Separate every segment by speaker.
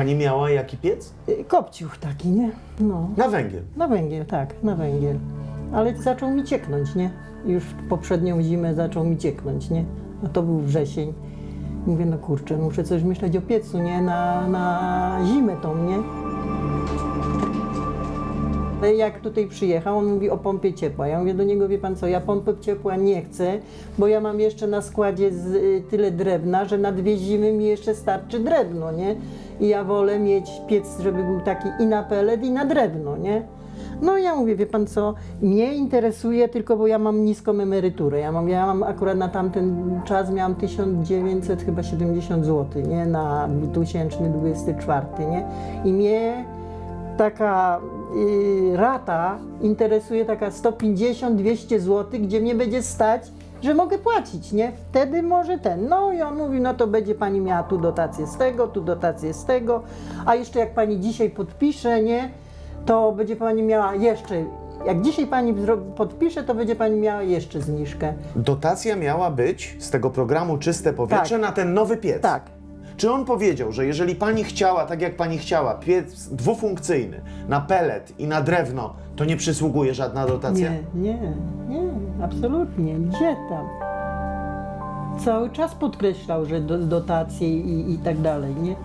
Speaker 1: Pani miała jaki piec?
Speaker 2: Y, Kopciuch taki, nie? No.
Speaker 1: Na węgiel.
Speaker 2: Na węgiel, tak, na węgiel. Ale zaczął mi cieknąć, nie? Już w poprzednią zimę zaczął mi cieknąć, nie? A to był wrzesień. Mówię, no kurczę, muszę coś myśleć o piecu, nie? Na, na zimę tą, nie? Ale jak tutaj przyjechał, on mówi o pompie ciepła. Ja mówię do niego, wie pan co, ja pompy ciepła nie chcę, bo ja mam jeszcze na składzie z, y, tyle drewna, że na dwie zimy mi jeszcze starczy drewno, nie? I ja wolę mieć piec, żeby był taki i na pelet, i na drewno, nie? No ja mówię, wie pan co, mnie interesuje tylko, bo ja mam niską emeryturę. Ja mam, ja mam akurat na tamten czas miałam 1900 chyba 70 zł, nie? Na 2024, nie? I mnie taka y, rata interesuje taka 150-200 zł, gdzie mnie będzie stać, że mogę płacić, nie? Wtedy może ten. No i on mówi, no to będzie pani miała tu dotację z tego, tu dotację z tego, a jeszcze jak pani dzisiaj podpisze, nie? To będzie pani miała jeszcze, jak dzisiaj pani podpisze, to będzie pani miała jeszcze zniżkę.
Speaker 1: Dotacja miała być z tego programu Czyste Powietrze
Speaker 2: Tak.
Speaker 1: na ten nowy piec.
Speaker 2: Tak.
Speaker 1: Czy on powiedział, że jeżeli pani chciała, tak jak pani chciała, piec dwufunkcyjny na pelet i na drewno, to nie przysługuje żadna dotacja?
Speaker 2: Nie, nie, nie, absolutnie. Gdzie tam? Cały czas podkreślał, że do, dotacje i, i tak dalej, nie?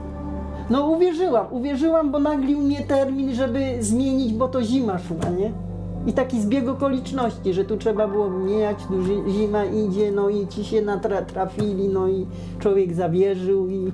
Speaker 2: No uwierzyłam, uwierzyłam, bo naglił mnie termin, żeby zmienić, bo to zima szła, nie? I taki zbieg okoliczności, że tu trzeba było mijać, tu zi- zima idzie, no i ci się natra, trafili, no i człowiek zawierzył i...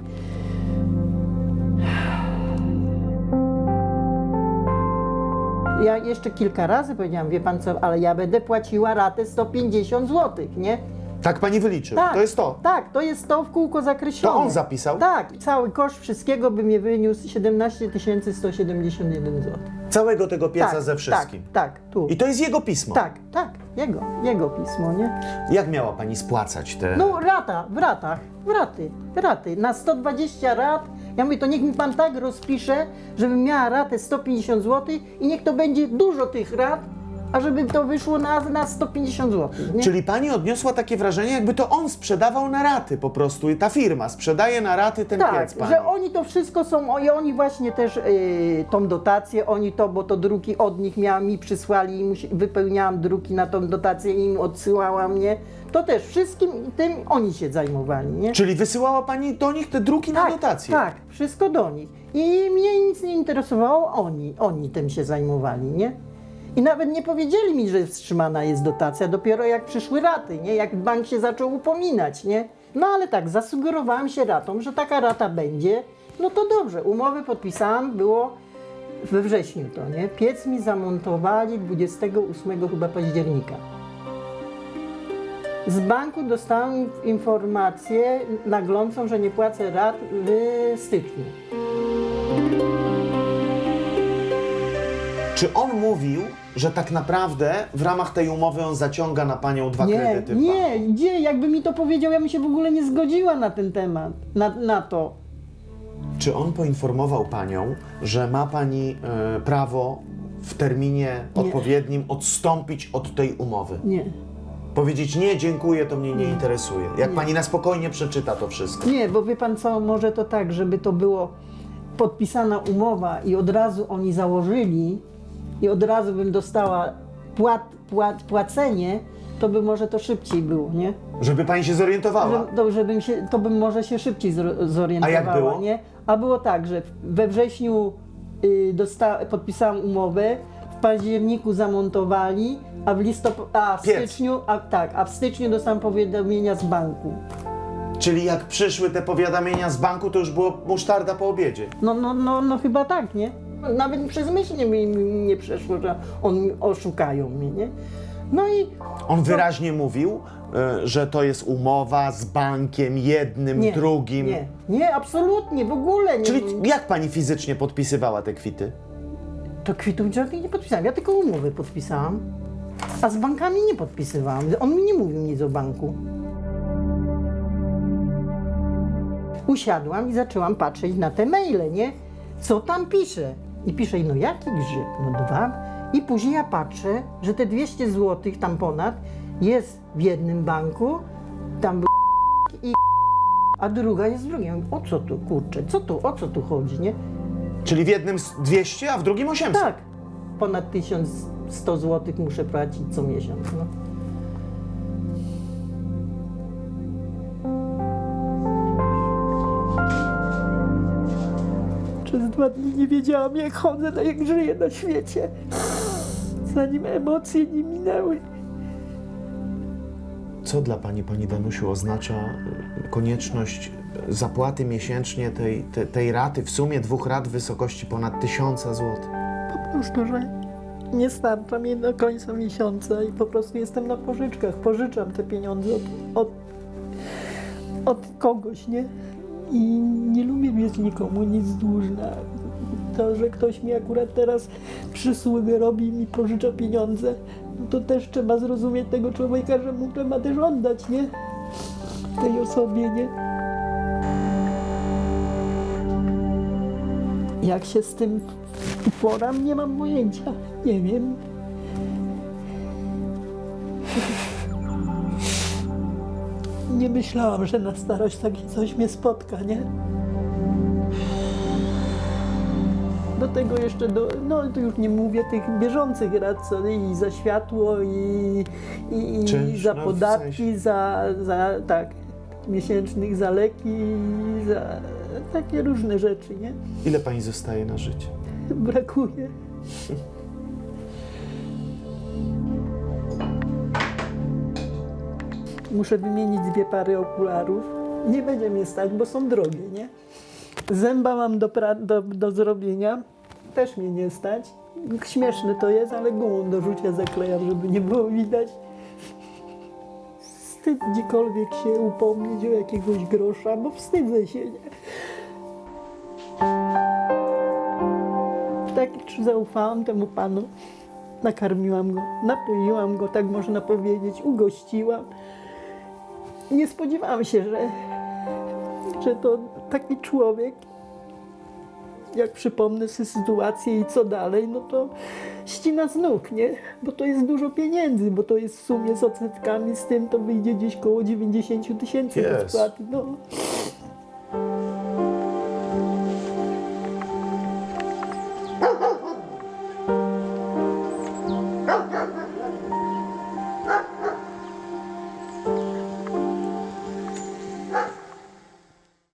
Speaker 2: Ja jeszcze kilka razy powiedziałam, wie pan co, ale ja będę płaciła ratę 150 zł, nie?
Speaker 1: Tak pani wyliczył.
Speaker 2: Tak,
Speaker 1: To jest to.
Speaker 2: Tak, to jest to w kółko zakreślone.
Speaker 1: To on zapisał?
Speaker 2: Tak, cały koszt wszystkiego by mnie wyniósł 17 171 zł.
Speaker 1: Całego tego pieca
Speaker 2: tak,
Speaker 1: ze wszystkim.
Speaker 2: Tak, tak, tu.
Speaker 1: I to jest jego pismo.
Speaker 2: Tak, tak, jego, jego pismo, nie?
Speaker 1: Jak miała pani spłacać te...
Speaker 2: No rata, w ratach, w raty, w raty. Na 120 rat, ja mówię, to niech mi pan tak rozpisze, żebym miała ratę 150 zł i niech to będzie dużo tych rat, a żeby to wyszło na, na 150 zł, nie?
Speaker 1: Czyli pani odniosła takie wrażenie, jakby to on sprzedawał na raty po prostu. I ta firma sprzedaje na raty ten
Speaker 2: Tak,
Speaker 1: piec pani.
Speaker 2: że oni to wszystko są, i oni właśnie też y, tą dotację, oni to, bo to druki od nich miałam, mi przysłali i musi, wypełniałam druki na tą dotację i im odsyłałam, nie? To też wszystkim tym oni się zajmowali, nie?
Speaker 1: Czyli wysyłała pani do nich te druki na dotację?
Speaker 2: Tak, wszystko do nich. I mnie nic nie interesowało, oni, oni tym się zajmowali, nie? I nawet nie powiedzieli mi, że wstrzymana jest dotacja, dopiero jak przyszły raty, nie? Jak bank się zaczął upominać, nie? No ale tak, zasugerowałam się ratom, że taka rata będzie. No to dobrze, umowy podpisałam, było we wrześniu to, nie? Piec mi zamontowali 28 chyba października. Z banku dostałam inf- informację naglącą, że nie płacę rat w styczniu.
Speaker 1: Czy on mówił, że tak naprawdę w ramach tej umowy on zaciąga na panią dwa
Speaker 2: Nie,
Speaker 1: kredyty? w banku?
Speaker 2: nie, gdzie? Jakby mi to powiedział, ja bym się w ogóle nie zgodziła na ten temat, na, na to.
Speaker 1: Czy on poinformował panią, że ma pani e, prawo w terminie odpowiednim odstąpić od tej umowy?
Speaker 2: Nie.
Speaker 1: Powiedzieć nie, dziękuję, to mnie nie interesuje. Jak pani na spokojnie przeczyta to wszystko.
Speaker 2: Nie, bo wie pan co, może to tak, żeby to było podpisana umowa i od razu oni założyli i od razu bym dostała płat, płat, płacenie, to by może to szybciej było, nie?
Speaker 1: Żeby pani się zorientowała.
Speaker 2: Że, to, żebym się, to bym może się szybciej zor- zorientowała,
Speaker 1: A jak było?
Speaker 2: nie? A było tak, że we wrześniu y, dosta- podpisałam umowę, w październiku zamontowali, a w listop- a w
Speaker 1: Piec.
Speaker 2: styczniu, a, tak, a w styczniu dostałam powiadomienia z banku.
Speaker 1: Czyli jak przyszły te powiadomienia z banku, to już było musztarda po obiedzie.
Speaker 2: No, no, no, no chyba tak, nie? Nawet przez myśl nie, mi nie przeszło, że on oszukają mnie, nie? No i
Speaker 1: On wyraźnie mówił, e, że to jest umowa z bankiem jednym,
Speaker 2: nie,
Speaker 1: drugim.
Speaker 2: nie, nie, absolutnie, w ogóle nie.
Speaker 1: Czyli jak pani fizycznie podpisywała te kwity?
Speaker 2: To kwitów żadnych nie podpisałam, ja tylko umowy podpisałam. A z bankami nie podpisywałam. On mi nie mówił nic o banku. Usiadłam i zaczęłam patrzeć na te maile, nie? Co tam pisze? I pisze, no jaki grzyb? No dwa. I później ja patrzę, że te 200 zł tam ponad jest w jednym banku, tam był i a druga jest w drugim. O co tu, kurczę, co tu, o co tu chodzi, nie?
Speaker 1: Czyli w jednym z 200, a w drugim 800.
Speaker 2: Tak, ponad 1100 zł muszę płacić co miesiąc. No. Nie wiedziałam, jak chodzę, no jak żyję na świecie. Zanim emocje nie minęły.
Speaker 1: Co dla pani, pani Danusiu, oznacza y, konieczność zapłaty miesięcznie tej, te, tej raty, w sumie dwóch rat w wysokości ponad 1000 zł?
Speaker 2: Po prostu, że nie starcza mi do końca miesiąca i po prostu jestem na pożyczkach. Pożyczam te pieniądze od, od, od kogoś, nie? I nie lubię mieć nikomu nic dłużna. To, że ktoś mi akurat teraz przysługę robi i mi pożycza pieniądze, no to też trzeba zrozumieć tego człowieka, że mu trzeba też oddać, nie? Tej osobie, nie? Jak się z tym uporam, nie mam pojęcia. Nie wiem. Nie myślałam, że na starość takie coś mnie spotka, nie? Do tego jeszcze, do, no to już nie mówię tych bieżących rat, co i za światło, i, i, i
Speaker 1: Czynsz,
Speaker 2: za
Speaker 1: no, w
Speaker 2: podatki,
Speaker 1: sensie.
Speaker 2: za, za, tak, miesięcznych, za leki, za takie różne rzeczy, nie?
Speaker 1: Ile pani zostaje na życie?
Speaker 2: Brakuje. Muszę wymienić dwie pary okularów. Nie będzie mnie stać, bo są drogie, nie? Zęba mam do, do, do zrobienia. Też mnie nie stać. Śmieszne to jest, ale gumą do rzucia zaklejam, żeby nie było widać. Wstyd gdziekolwiek się upomnieć o jakiegoś grosza, bo wstydzę się, nie? tak czy zaufałam temu panu. Nakarmiłam go, napoiłam go, tak można powiedzieć, ugościłam. Nie spodziewałam się, że, że to taki człowiek, jak przypomnę sobie sytuację i co dalej, no to ścina z nóg, nie? Bo to jest dużo pieniędzy, bo to jest w sumie z odsetkami, z tym to wyjdzie gdzieś koło 90 tysięcy rozpłaty. No.